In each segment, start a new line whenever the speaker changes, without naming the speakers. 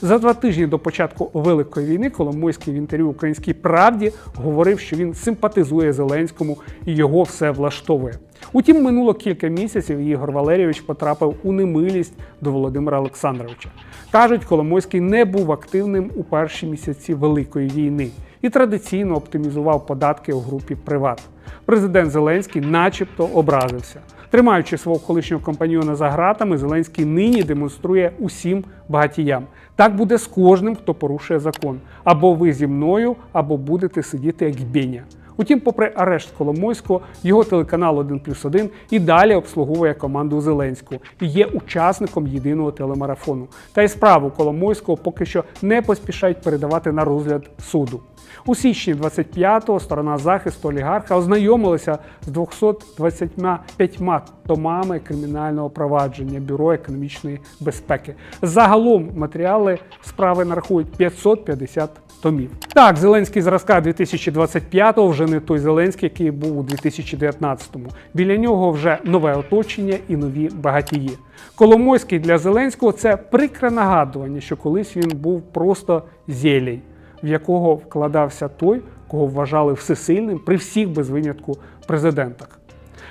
За два тижні до початку Великої війни Коломойський в інтерв'ю Українській правді говорив, що він симпатизує Зеленському і його все влаштовує. Утім, минуло кілька місяців, і Ігор Валерійович потрапив у немилість до Володимира Олександровича. Кажуть, Коломойський не був активним у перші місяці Великої війни і традиційно оптимізував податки у групі Приват. Президент Зеленський, начебто, образився. Тримаючи свого колишнього компаньйона за гратами, Зеленський нині демонструє усім багатіям. Так буде з кожним, хто порушує закон. Або ви зі мною, або будете сидіти як бєня. Утім, попри арешт Коломойського, його телеканал 1 плюс 1 і далі обслуговує команду Зеленського і є учасником єдиного телемарафону. Та й справу Коломойського поки що не поспішають передавати на розгляд суду. У січні 25-го сторона захисту олігарха ознайомилася з 225 томами кримінального провадження Бюро економічної безпеки. Загалом матеріали справи нарахують 550 томів. Так, Зеленський зразка 2025-го вже не той Зеленський, який був у 2019-му. Біля нього вже нове оточення і нові багатії. Коломойський для Зеленського це прикре нагадування, що колись він був просто зєлій, в якого вкладався той, кого вважали всесильним при всіх без винятку президентах.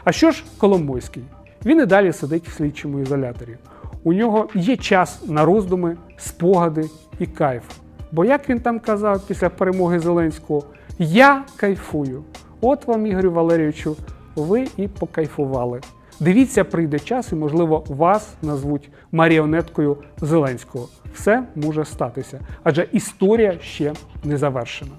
А що ж Коломойський? Він і далі сидить в слідчому ізоляторі. У нього є час на роздуми, спогади і кайф. Бо як він там казав після перемоги Зеленського, я кайфую. От вам, Ігорю Валерійовичу, ви і покайфували. Дивіться, прийде час, і, можливо, вас назвуть маріонеткою Зеленського. Все може статися, адже історія ще не завершена.